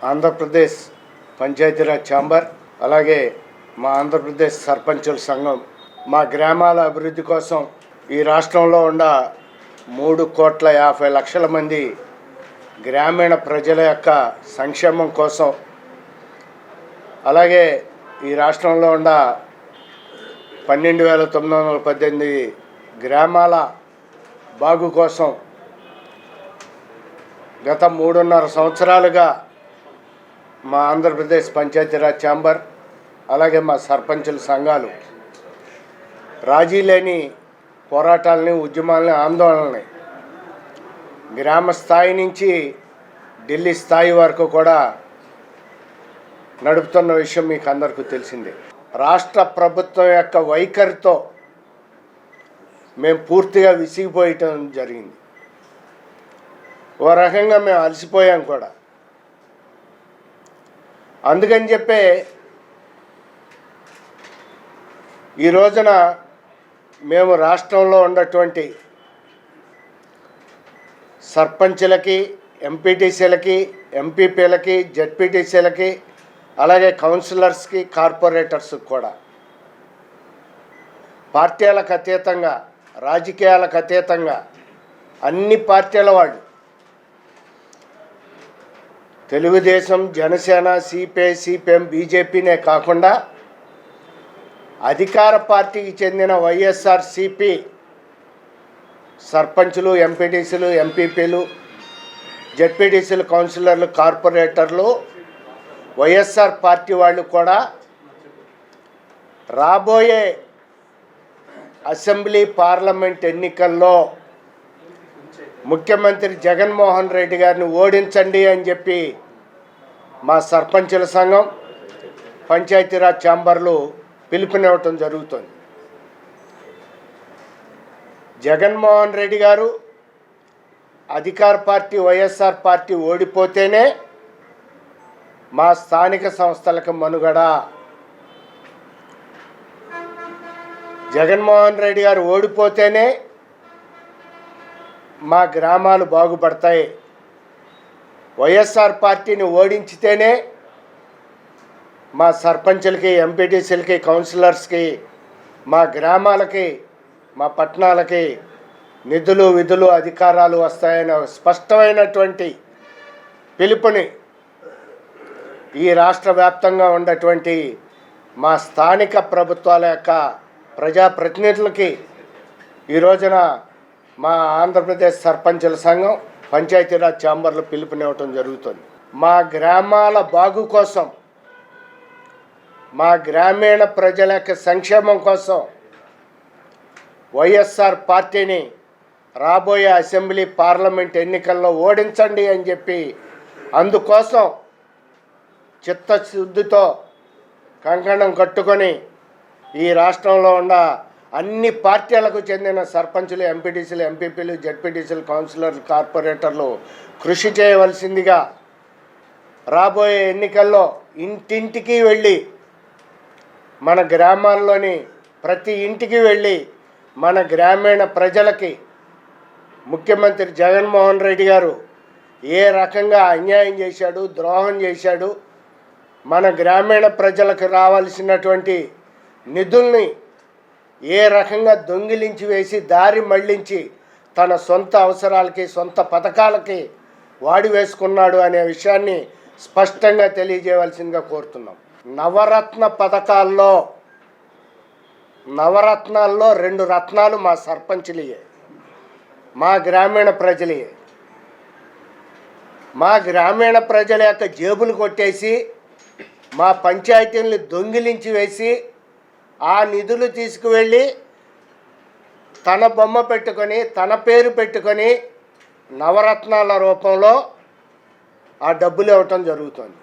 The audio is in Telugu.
ఆంధ్రప్రదేశ్ పంచాయతీరాజ్ ఛాంబర్ అలాగే మా ఆంధ్రప్రదేశ్ సర్పంచుల సంఘం. మా గ్రామాల అభివృద్ధి కోసం ఈ రాష్ట్రంలో ఉన్న మూడు కోట్ల యాభై లక్షల మంది గ్రామీణ ప్రజల యొక్క సంక్షేమం కోసం అలాగే ఈ రాష్ట్రంలో ఉన్న పన్నెండు వేల తొమ్మిది వందల పద్దెనిమిది గ్రామాల బాగు కోసం గత మూడున్నర సంవత్సరాలుగా మా ఆంధ్రప్రదేశ్ పంచాయతీరాజ్ ఛాంబర్ అలాగే మా సర్పంచుల సంఘాలు. రాజీ లేని పోరాటాలని ఉద్యమాలని ఆందోళనని గ్రామ స్థాయి నుంచి ఢిల్లీ స్థాయి వరకు కూడా నడుపుతున్న విషయం మీకు అందరికీ తెలిసిందే. రాష్ట్ర ప్రభుత్వం యొక్క వైఖరితో మేము పూర్తిగా విసిగిపోయటం జరిగింది. ఓ రకంగా మేము అలసిపోయాం కూడా. అందుకని చెప్పే ఈ రోజున మేము రాష్ట్రంలో ఉన్నటువంటి సర్పంచులకి ఎంపీటీసీలకి ఎంపీపీలకి జడ్పీటీసీలకి అలాగే కౌన్సిలర్స్కి కార్పొరేటర్స్కి కూడా. పార్టీలకు అతీతంగా రాజకీయాలకు అతీతంగా అన్ని పార్టీల వాళ్ళు తెలుగుదేశం జనసేన సిపిఐ సిపిఎం బీజేపీనే కాకుండా అధికార పార్టీకి చెందిన వైఎస్ఆర్ సిపి సర్పంచులు ఎంపీటీసీలు ఎంపీపీలు జడ్పీటీసీలు కౌన్సిలర్లు కార్పొరేటర్లు వైఎస్ఆర్ పార్టీ వాళ్ళు కూడా రాబోయే అసెంబ్లీ పార్లమెంట్ ఎన్నికల్లో ముఖ్యమంత్రి జగన్మోహన్ రెడ్డి గారిని ఓడించండి అని చెప్పి మా సర్పంచుల సంఘం పంచాయతీరాజ్ ఛాంబర్లు పిలుపునివ్వటం జరుగుతుంది. జగన్మోహన్ రెడ్డి గారు అధికార పార్టీ వైఎస్ఆర్ పార్టీ ఓడిపోతేనే మా స్థానిక సంస్థలకు మనుగడ. జగన్మోహన్ రెడ్డి గారు ఓడిపోతేనే మా గ్రామాలు బాగుపడతాయి. వైఎస్ఆర్ పార్టీని ఓడించితేనే మా సర్పంచులకి ఎంపీటీసీలకి కౌన్సిలర్స్కి మా గ్రామాలకి మా పట్టణాలకి నిధులు విధులు అధికారాలు వస్తాయనే స్పష్టమైనటువంటి పిలుపుని ఈ రాష్ట్ర వ్యాప్తంగా ఉన్నటువంటి మా స్థానిక ప్రభుత్వాల యొక్క ప్రజాప్రతినిధులకి ఈ రోజున మా ఆంధ్రప్రదేశ్ సర్పంచుల సంఘం పంచాయతీరాజ్ ఛాంబర్లు పిలుపునివ్వటం జరుగుతుంది. మా గ్రామాల బాగు కోసం మా గ్రామీణ ప్రజల యొక్క సంక్షేమం కోసం వైఎస్ఆర్ పార్టీని రాబోయే అసెంబ్లీ పార్లమెంట్ ఎన్నికల్లో ఓడించండి అని చెప్పి అందుకోసం చిత్తశుద్ధితో కంకణం కట్టుకొని ఈ రాష్ట్రంలో ఉన్న అన్ని పార్టీలకు చెందిన సర్పంచులు ఎంపీటీసీలు ఎంపీపీలు జడ్పీటీసీలు కౌన్సిలర్లు కార్పొరేటర్లు కృషి చేయవలసిందిగా రాబోయే ఎన్నికల్లో ఇంటింటికి వెళ్ళి మన గ్రామాల్లోని ప్రతి ఇంటికి వెళ్ళి మన గ్రామీణ ప్రజలకి ముఖ్యమంత్రి జగన్మోహన్ రెడ్డి గారు ఏ రకంగా అన్యాయం చేశాడు ద్రోహం చేశాడు మన గ్రామీణ ప్రజలకు రావాల్సినటువంటి నిధుల్ని ఏ రకంగా దొంగిలించి వేసి దారి మళ్ళించి తన సొంత అవసరాలకి సొంత పథకాలకి వాడి వేసుకున్నాడు అనే విషయాన్ని స్పష్టంగా తెలియజేయవలసిందిగా కోరుతున్నాం. నవరత్న పథకాల్లో నవరత్నాల్లో రెండు రత్నాలు మా సర్పంచులయే మా గ్రామీణ ప్రజలే మా గ్రామీణ ప్రజల యొక్క జేబులు కొట్టేసి మా పంచాయతీల్ని దొంగిలించి వేసి ఆ నిధులు తీసుకువెళ్ళి తన బొమ్మ పెట్టుకొని తన పేరు పెట్టుకొని నవరత్నాల రూపంలో ఆ డబ్బులు ఇవ్వటం జరుగుతుంది.